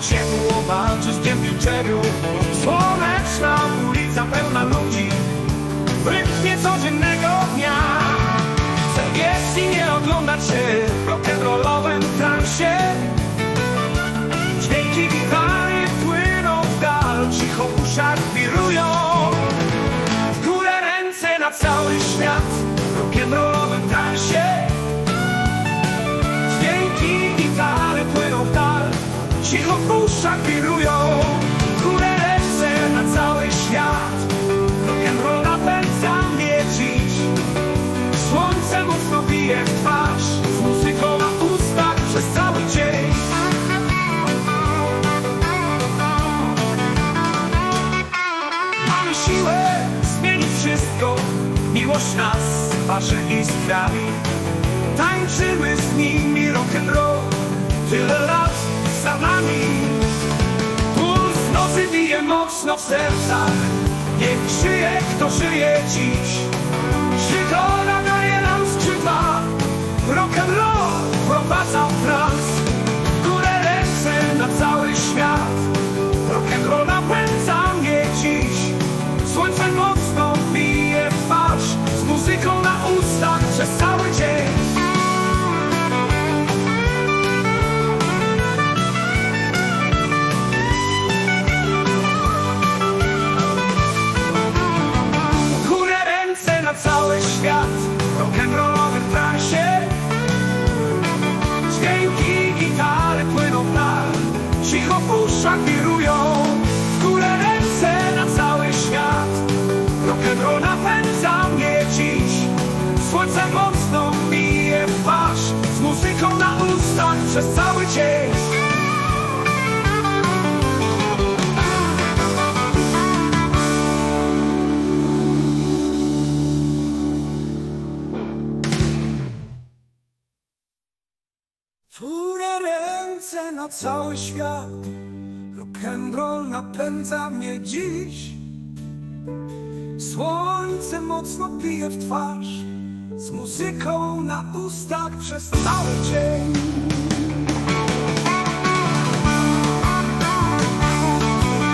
Ciepło walczysz, dziewczęciu Cicho w uszach wirują ręce na cały świat. Rock'n'roll napędza mnie dziś Słońce mocno bije w twarz Z muzyką na ustach przez cały dzień. Mamy siłę zmienić wszystko Miłość nas waży iskrami Tańczymy z nimi rock'n'roll Tyle lat za Puls nocy bije mocno w sercach. Niech żyje kto żyje dziś w uszach wirują W górę ręce na cały świat. Rock'n'roll napędza mnie dziś Słońce mocno bije w twarz. Z muzyką na ustach przez cały dzień ręce na cały świat. Rock'n'roll napędza mnie dziś. Słońce mocno bije w twarz. Z muzyką na ustach przez cały dzień